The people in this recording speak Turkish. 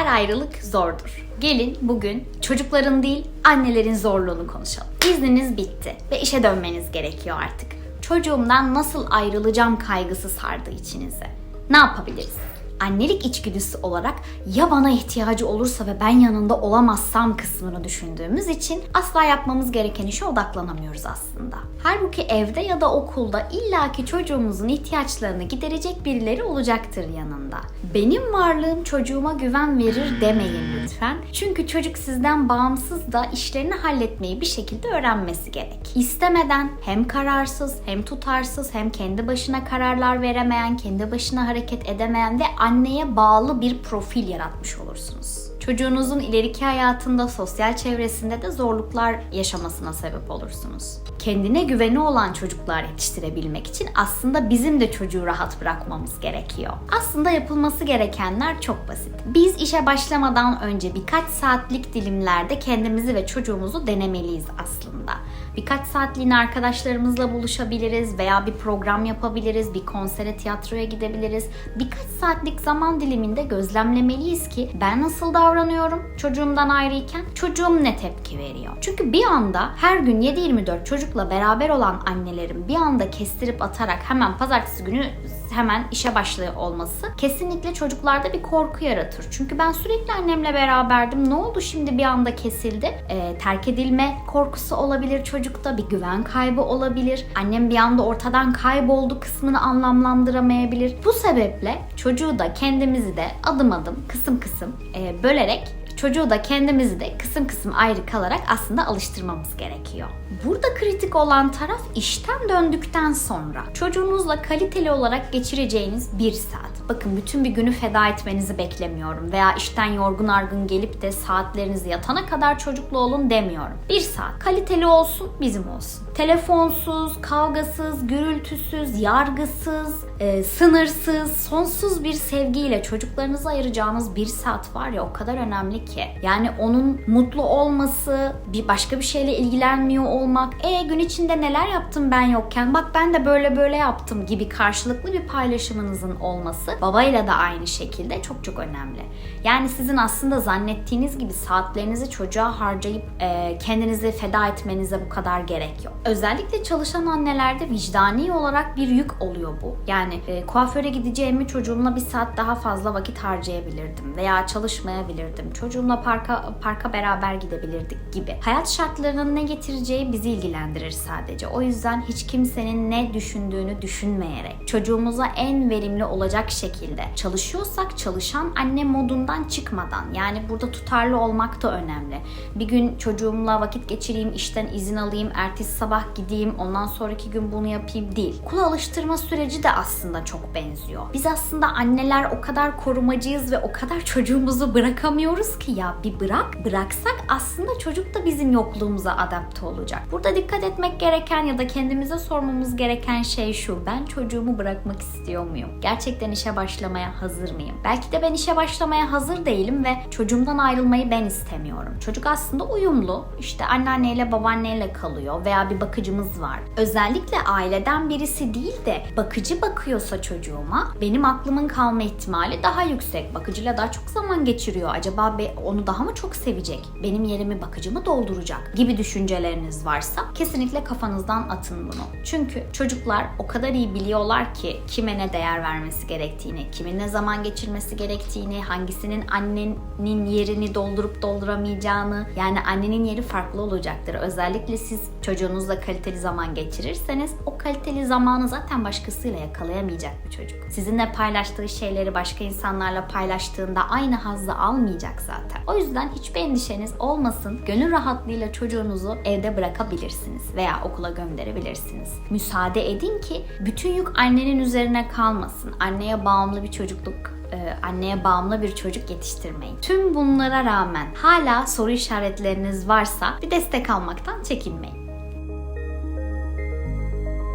Her ayrılık zordur. Gelin bugün çocukların değil annelerin zorluğunu konuşalım. İzniniz bitti ve işe dönmeniz gerekiyor artık. Çocuğumdan nasıl ayrılacağım kaygısı sardı içinize. Ne yapabiliriz? Annelik içgüdüsü olarak ya bana ihtiyacı olursa ve ben yanında olamazsam kısmını düşündüğümüz için asla yapmamız gereken işe odaklanamıyoruz aslında. Halbuki evde ya da okulda illaki çocuğumuzun ihtiyaçlarını giderecek birileri olacaktır yanında. Benim varlığım çocuğuma güven verir demeyin lütfen. Çünkü çocuk sizden bağımsız da işlerini halletmeyi bir şekilde öğrenmesi gerek. İstemeden hem kararsız hem tutarsız hem kendi başına kararlar veremeyen, kendi başına hareket edemeyen ve anneye bağlı bir profil yaratmış olursunuz. Çocuğunuzun ileriki hayatında, sosyal çevresinde de zorluklar yaşamasına sebep olursunuz. Kendine güveni olan çocuklar yetiştirebilmek için aslında bizim de çocuğu rahat bırakmamız gerekiyor. Aslında yapılması gerekenler çok basit. Biz işe başlamadan önce birkaç saatlik dilimlerde kendimizi ve çocuğumuzu denemeliyiz aslında. Birkaç saatliğine arkadaşlarımızla buluşabiliriz veya bir program yapabiliriz, bir konsere, tiyatroya gidebiliriz. Birkaç saatlik zaman diliminde gözlemlemeliyiz ki ben nasıl davranıyorum çocuğumdan ayrıyken, çocuğum ne tepki veriyor. Çünkü bir anda her gün 7-24 çocukla beraber olan annelerin bir anda kestirip atarak hemen pazartesi günü hemen işe başlıyor olması kesinlikle çocuklarda bir korku yaratır. Çünkü ben sürekli annemle beraberdim. Ne oldu şimdi bir anda kesildi? Ee, terk edilme korkusu olabilir çocukta. Bir güven kaybı olabilir. Annem bir anda ortadan kayboldu kısmını anlamlandıramayabilir. Bu sebeple çocuğu da kendimizi de adım adım kısım kısım e, bölerek çocuğu da kendimizi de kısım kısım ayrı kalarak aslında alıştırmamız gerekiyor. Burada kritik olan taraf işten döndükten sonra çocuğunuzla kaliteli olarak geçireceğiniz bir saat. Bakın bütün bir günü feda etmenizi beklemiyorum veya işten yorgun argın gelip de saatlerinizi yatana kadar çocuklu olun demiyorum. Bir saat kaliteli olsun bizim olsun. Telefonsuz, kavgasız, gürültüsüz, yargısız, e, sınırsız, sonsuz bir sevgiyle çocuklarınıza ayıracağınız bir saat var ya o kadar önemli ki. Yani onun mutlu olması, bir başka bir şeyle ilgilenmiyor olmak, e gün içinde neler yaptım ben yokken, bak ben de böyle böyle yaptım gibi karşılıklı bir paylaşımınızın olması babayla da aynı şekilde çok çok önemli. Yani sizin aslında zannettiğiniz gibi saatlerinizi çocuğa harcayıp e, kendinizi feda etmenize bu kadar gerek yok. Özellikle çalışan annelerde vicdani olarak bir yük oluyor bu. Yani e, kuaföre gideceğimi çocuğumla bir saat daha fazla vakit harcayabilirdim veya çalışmayabilirdim. Çocuğumla parka parka beraber gidebilirdik gibi. Hayat şartlarının ne getireceği bizi ilgilendirir sadece. O yüzden hiç kimsenin ne düşündüğünü düşünmeyerek çocuğumuza en verimli olacak şekilde çalışıyorsak çalışan anne modundan çıkmadan yani burada tutarlı olmak da önemli. Bir gün çocuğumla vakit geçireyim, işten izin alayım, ertesi sabah gideyim, ondan sonraki gün bunu yapayım değil. Kula alıştırma süreci de aslında çok benziyor. Biz aslında anneler o kadar korumacıyız ve o kadar çocuğumuzu bırakamıyoruz ki ya bir bırak, bıraksak aslında çocuk da bizim yokluğumuza adapte olacak. Burada dikkat etmek gereken ya da kendimize sormamız gereken şey şu. Ben çocuğumu bırakmak istiyor muyum? Gerçekten işe başlamaya hazır mıyım? Belki de ben işe başlamaya hazır değilim ve çocuğumdan ayrılmayı ben istemiyorum. Çocuk aslında uyumlu. İşte anneanneyle babaanneyle kalıyor veya bir bakıcımız var. Özellikle aileden birisi değil de bakıcı bakıyorsa çocuğuma benim aklımın kalma ihtimali daha yüksek. Bakıcıyla daha çok zaman geçiriyor. Acaba be- onu daha mı çok sevecek? Benim yerimi bakıcı mı dolduracak? Gibi düşünceleriniz varsa kesinlikle kafanızdan atın bunu. Çünkü çocuklar o kadar iyi biliyorlar ki kime ne değer vermesi gerektiğini, kimin ne zaman geçirmesi gerektiğini, hangisinin annenin yerini doldurup dolduramayacağını. Yani annenin yeri farklı olacaktır. Özellikle siz çocuğunuzla kaliteli zaman geçirirseniz o kaliteli zamanı zaten başkasıyla yakalayamayacak bu çocuk. Sizinle paylaştığı şeyleri başka insanlarla paylaştığında aynı hazzı almayacak zaten. O yüzden hiçbir endişeniz olmasın. Gönül rahatlığıyla çocuğunuzu evde bırakabilirsiniz veya okula gönderebilirsiniz. Müsaade edin ki bütün yük annenin üzerine kalmasın. Anneye bağımlı bir çocukluk e, anneye bağımlı bir çocuk yetiştirmeyin. Tüm bunlara rağmen hala soru işaretleriniz varsa bir destek almaktan çekinmeyin.